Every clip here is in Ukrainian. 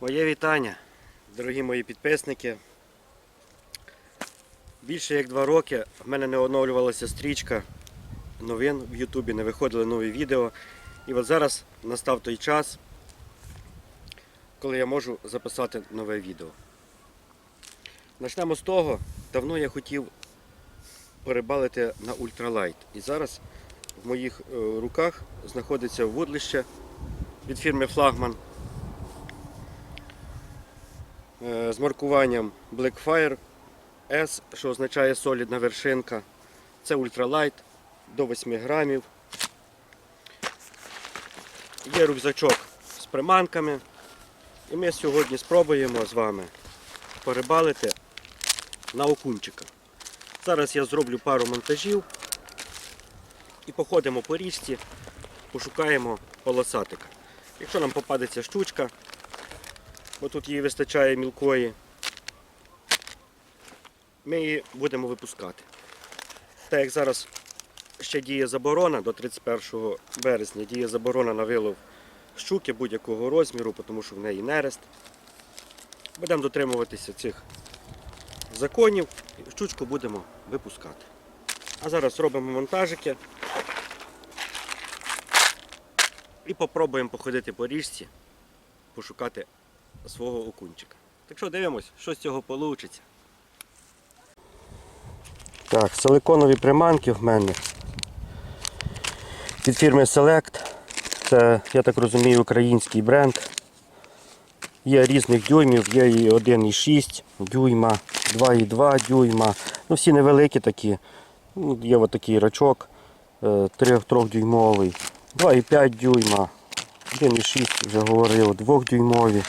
Моє вітання, дорогі мої підписники. Більше як два роки в мене не оновлювалася стрічка новин в Ютубі, не виходили нові відео. І от зараз настав той час, коли я можу записати нове відео. Почнемо з того, давно я хотів порибалити на ультралайт. І зараз в моїх е, руках знаходиться вудлище від фірми Флагман з маркуванням Blackfire S, що означає солідна вершинка. Це ультралайт до 8 грамів. Є рюкзачок з приманками. І ми сьогодні спробуємо з вами порибалити на окунчика. Зараз я зроблю пару монтажів і походимо по річці, пошукаємо полосатика. Якщо нам попадеться щучка, бо тут її вистачає мілкої, ми її будемо випускати. Так як зараз ще діє заборона до 31 березня, діє заборона на вилов щуки будь-якого розміру, тому що в неї нерест. Будемо дотримуватися цих законів і щучку будемо випускати. А зараз робимо монтажики і попробуємо походити по річці, пошукати свого окунчика. Так що дивимось, що з цього вийде. Так, силиконові приманки в мене від фірми Select. Це, я так розумію, український бренд. Є різних дюймів, є і 1,6 дюйма, 2,2 дюйма. Ну, всі невеликі такі. Ну, Є отакий рачок 3-дюймовий, 2,5 дюйма, 1,6 вже говорив, 2-дюймові.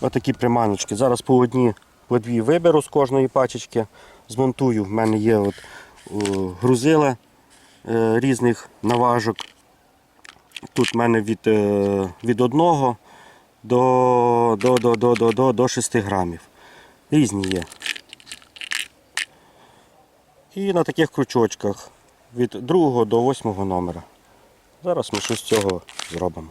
Отакі приманочки. Зараз по одні, по дві виберу з кожної пачечки, змонтую. В мене є от, грузила е, різних наважок. Тут в мене від, е, від 1 до, до, до, до, до, до, до 6 грамів. Різні є. І на таких крючочках від 2 до 8 номера. Зараз ми щось з цього зробимо.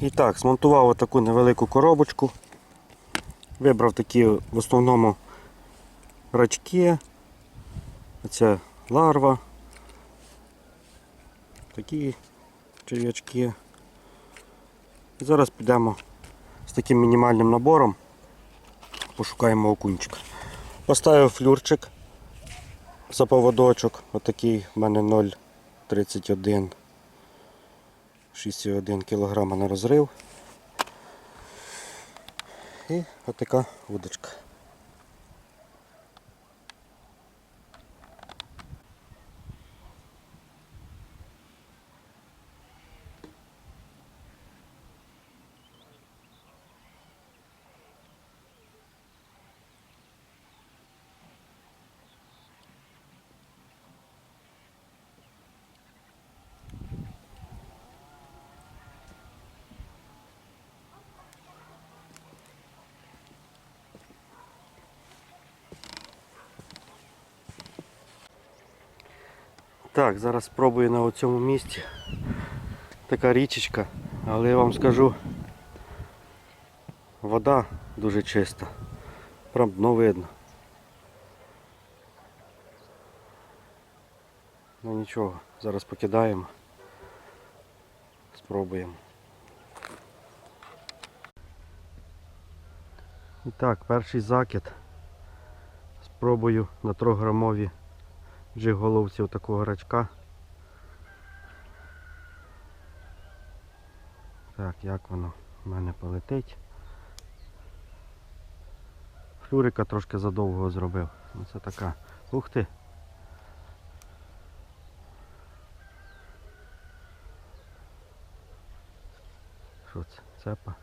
І так, змонтував таку невелику коробочку. Вибрав такі в основному рачки. Оце ларва. Такі черв'ячки. Зараз підемо з таким мінімальним набором. Пошукаємо окунчика. Поставив флюрчик за поводочок. Отакий в мене 0,31. 6,1 кг на розрив. І отака вудочка. Так, зараз спробую на цьому місці. Така річечка, але я вам скажу, вода дуже чиста. Прям дно видно. Ну нічого, зараз покидаємо. Спробуємо. І так, перший закид. Спробую на 3 грамові джиголовці такого рачка. Так, як воно в мене полетить. Флюрика трошки задовго зробив. Ну це така. Ух ти. Що це? Цепа.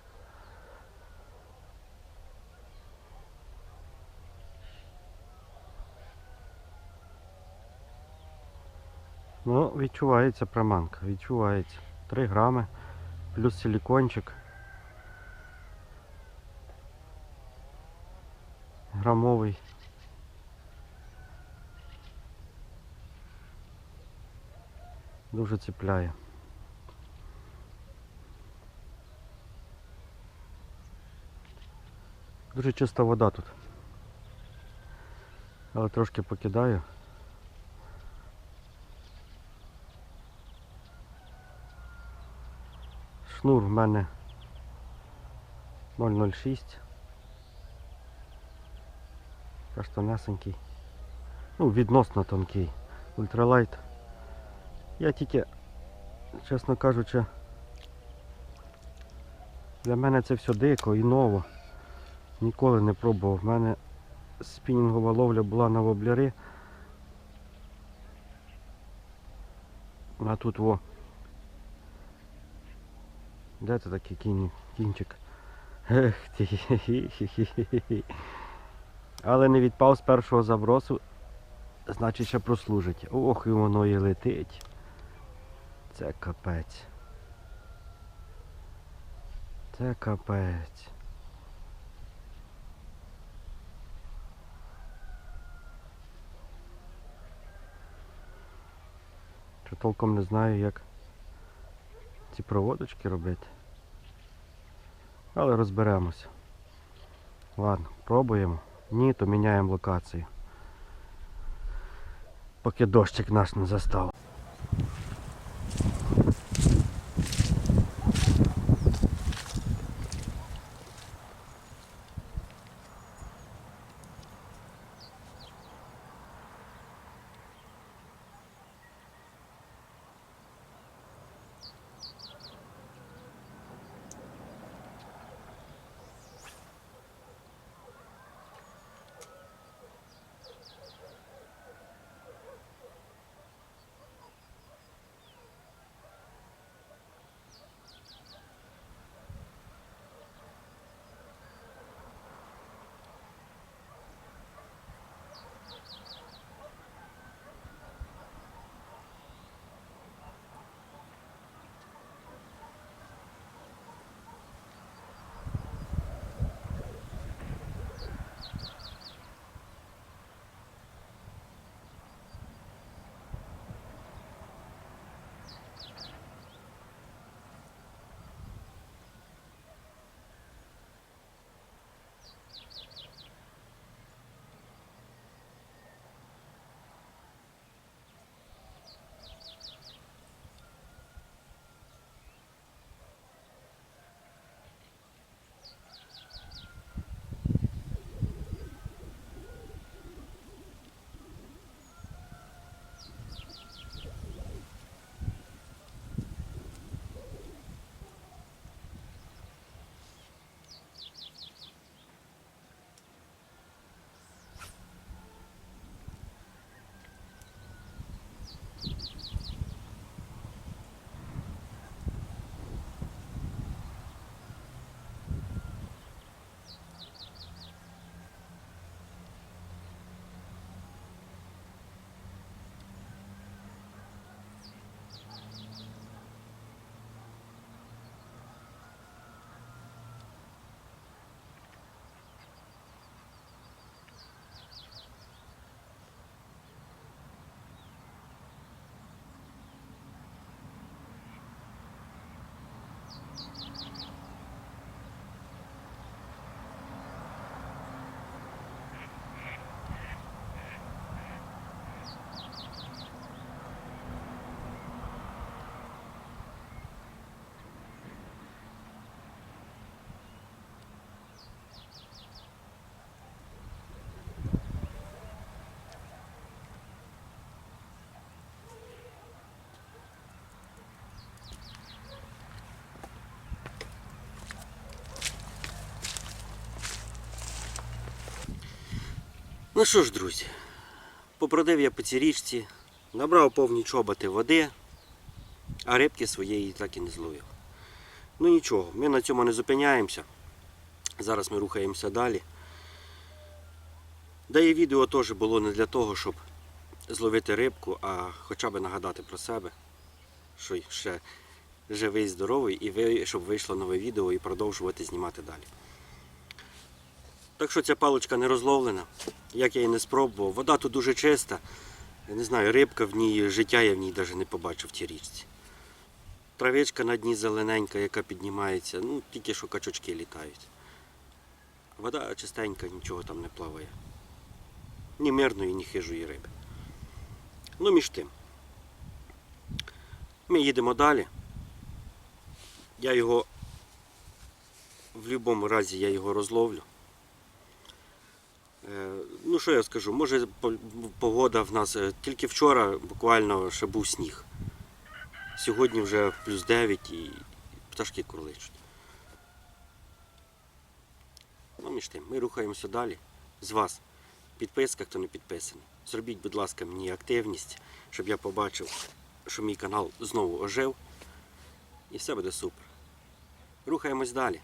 Ну, відчувається приманка, відчувається. 3 грами плюс силікончик. Грамовий. Дуже цепляє. Дуже чиста вода тут. Але трошки покидаю. Шнур в мене 006. Теж тонесенький. Ну, відносно тонкий. Ультралайт. Я тільки, чесно кажучи, для мене це все дико і ново. Ніколи не пробував. В мене спінінгова ловля була на воблери. А тут во. Де це такий кінь, кінчик? Ех хі-хі-хі-хі-хі. Але не відпав з першого забросу, значить ще прослужить. Ох, і воно і летить. Це капець. Це капець. Що толком не знаю, як ці проводочки робити. Але розберемося. Ладно, пробуємо. Ні, то міняємо локацію. Поки дощик наш не застав. Ну що ж, друзі, попродив я по цій річці, набрав повні чоботи води, а рибки своєї так і не зловив. Ну нічого, ми на цьому не зупиняємося. Зараз ми рухаємося далі. Да і відео теж було не для того, щоб зловити рибку, а хоча б нагадати про себе, що ще живий, здоровий, і щоб вийшло нове відео і продовжувати знімати далі. Так що ця паличка не розловлена, як я її не спробував. Вода тут дуже чиста. Я не знаю, рибка в ній, життя я в ній навіть не побачив в тій річці. Травичка на дні зелененька, яка піднімається, ну тільки що качочки літають. Вода чистенька, нічого там не плаває. Ні мирної, ні хижої риби. Ну, між тим. Ми їдемо далі. Я його в будь-якому разі я його розловлю. Е, Ну, що я скажу, може погода в нас е, тільки вчора буквально ще був сніг. Сьогодні вже плюс 9 і пташки курличуть. Ну, між тим, ми рухаємося далі. З вас підписка, хто не підписаний. Зробіть, будь ласка, мені активність, щоб я побачив, що мій канал знову ожив. І все буде супер. Рухаємось далі.